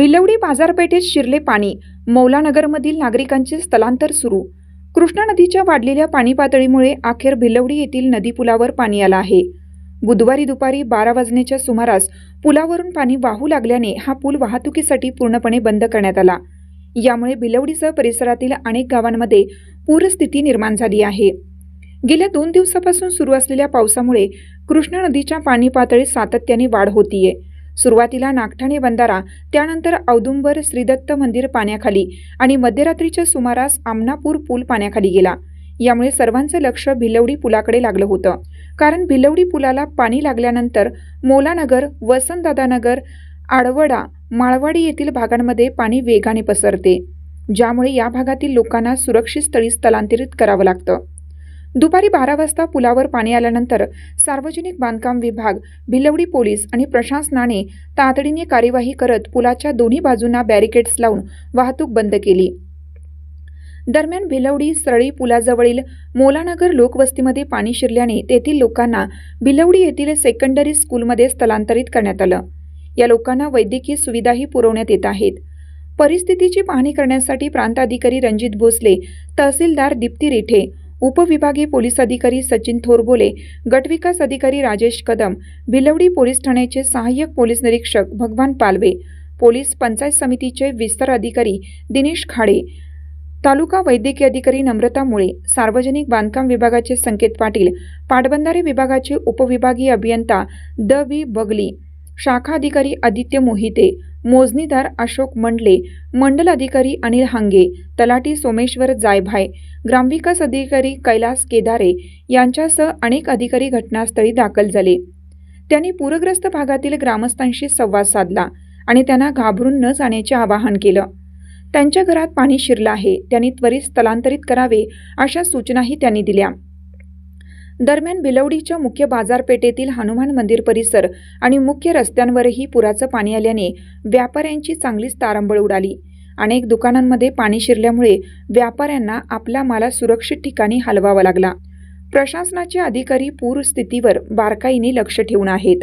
भिलवडी बाजारपेठेत शिरले पाणी. मौलानगरमधील नागरिकांचे स्थलांतर सुरू. कृष्णा नदीच्या वाढलेल्या पाणी पातळीमुळे अखेर भिलवडी येथील नदीपुलावर पाणी आलं आहे. बुधवारी दुपारी बारा वाजण्याच्या सुमारास पुलावरून पाणी वाहू लागल्याने हा पूल वाहतुकीसाठी पूर्णपणे बंद करण्यात आला. यामुळे भिलवडीसह परिसरातील अनेक गावांमध्ये पूरस्थिती निर्माण झाली आहे. गेल्या दोन दिवसापासून सुरू असलेल्या पावसामुळे कृष्णा नदीच्या पाणी पातळीत सातत्याने वाढ होतीये. सुरुवातीला नागठाणे बंधारा त्यानंतर औदुंबर श्रीदत्त मंदिर पाण्याखाली आणि मध्यरात्रीच्या सुमारास आमनापूर पूल पाण्याखाली गेला. यामुळे सर्वांचं लक्ष भिलवडी पुलाकडे लागलं होतं. कारण भिलवडी पुलाला पाणी लागल्यानंतर मोलानगर वसंतदादानगर आडवडा माळवाडी येथील भागांमध्ये पाणी वेगाने पसरते. ज्यामुळे या भागातील लोकांना सुरक्षित स्थळी स्थलांतरित करावं लागतं. दुपारी बारा वाजता पुलावर पाणी आल्यानंतर सार्वजनिक बांधकाम विभाग भिलवडी पोलीस आणि प्रशासनाने तातडीने कार्यवाही करत पुलाच्या दोन्ही बाजूंना बॅरिकेड्स लावून वाहतूक बंद केली. दरम्यान भिलवडी सरळी पुलाजवळील मोलानगर लोकवस्तीमध्ये पाणी शिरल्याने तेथील लोकांना भिलवडी येथील सेकंडरी स्कूलमध्ये स्थलांतरित करण्यात आलं. या लोकांना वैद्यकीय सुविधाही पुरवण्यात येत आहेत. परिस्थितीची पाहणी करण्यासाठी प्रांताधिकारी रणजित भोसले तहसीलदार दीप्ती रिठे उपविभागीय पोलीस अधिकारी सचिन थोरबोले गटविकास अधिकारी राजेश कदम भिलवडी पोलीस ठाण्याचे सहाय्यक पोलीस निरीक्षक भगवान पालवे पोलीस पंचायत समितीचे विस्तार अधिकारी दिनेश खाडे तालुका वैद्यकीय अधिकारी नम्रता मुळे सार्वजनिक बांधकाम विभागाचे संकेत पाटील पाटबंधारे विभागाचे उपविभागीय अभियंता द. बी बगली शाखा अधिकारी आदित्य मोहिते मोजणीदार अशोक मंडले मंडल अधिकारी अनिल हांगे तलाठी सोमेश्वर जायभाय ग्रामविकास अधिकारी कैलास केदारे यांच्यासह अनेक अधिकारी घटनास्थळी दाखल झाले. त्यांनी पूरग्रस्त भागातील ग्रामस्थांशी संवाद साधला आणि त्यांना घाबरून न जाण्याचे आवाहन केलं. त्यांच्या घरात पाणी शिरलं आहे त्यांनी त्वरित स्थलांतरित करावे अशा सूचनाही त्यांनी दिल्या. दरम्यान बिलवडीच्या मुख्य बाजारपेठेतील हनुमान मंदिर परिसर आणि मुख्य रस्त्यांवरही पुराचं पाणी आल्याने व्यापाऱ्यांची चांगलीच तारंबळ उडाली. अनेक दुकानांमध्ये पाणी शिरल्यामुळे व्यापाऱ्यांना आपला माला सुरक्षित ठिकाणी हलवावा लागला. प्रशासनाचे अधिकारी पूरस्थितीवर बारकाईने लक्ष ठेवून आहेत.